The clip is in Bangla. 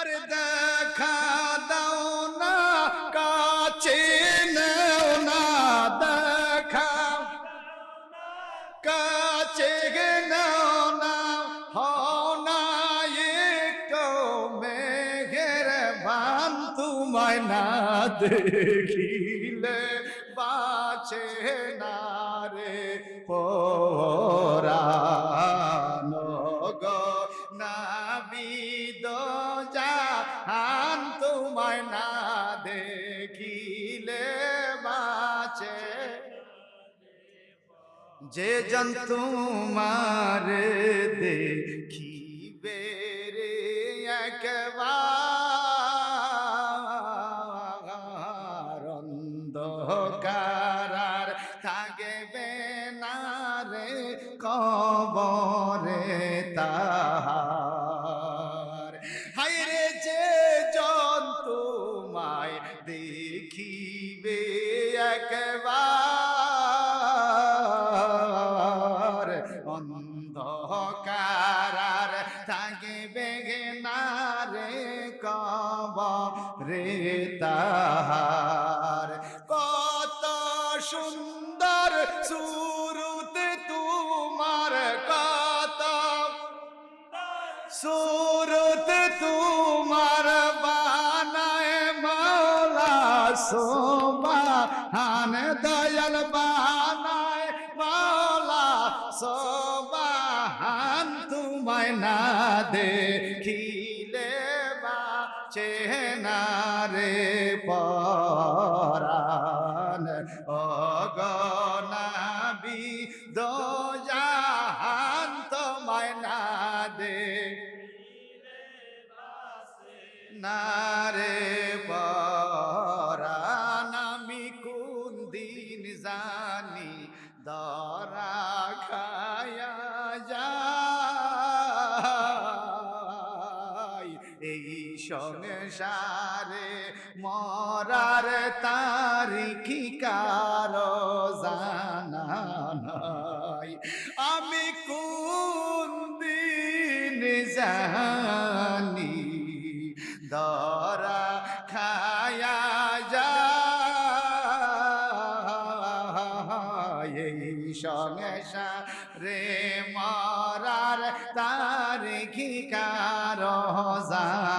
আরে দেখা দাও না, কাছে নেও না, দেখা। কাছে নাও না, হও না একটু মেঘের বান তোমায় না দেখিলে বাঁচে না রে পোরানো গো। নাবিদ জাহান যে জন্তু মারে দেখিবে রে একবার। অন্ধকার থাকবে না রে কবরে তাহার। অন্ধকার থাকবে না রে কবরে তাহার। কত সুন্দর সুরতে তোমার, কত সুরত তোমার বানায় মালা সোমা সোবাহান, দয়াল বানায় মালা সোবাহান তোমায় না দেখিলে বা চেনা রে পরান অগনাবি দোজাহান তোমায় না দে না রে পরান আমি কোন দিন জানি, দরা খায়া সংসারে মরার তারিখি কারও জানা আমি কোন দিন জানি দরা খায়া যায়। এই সংসারে মরার তারিখি কারও জানা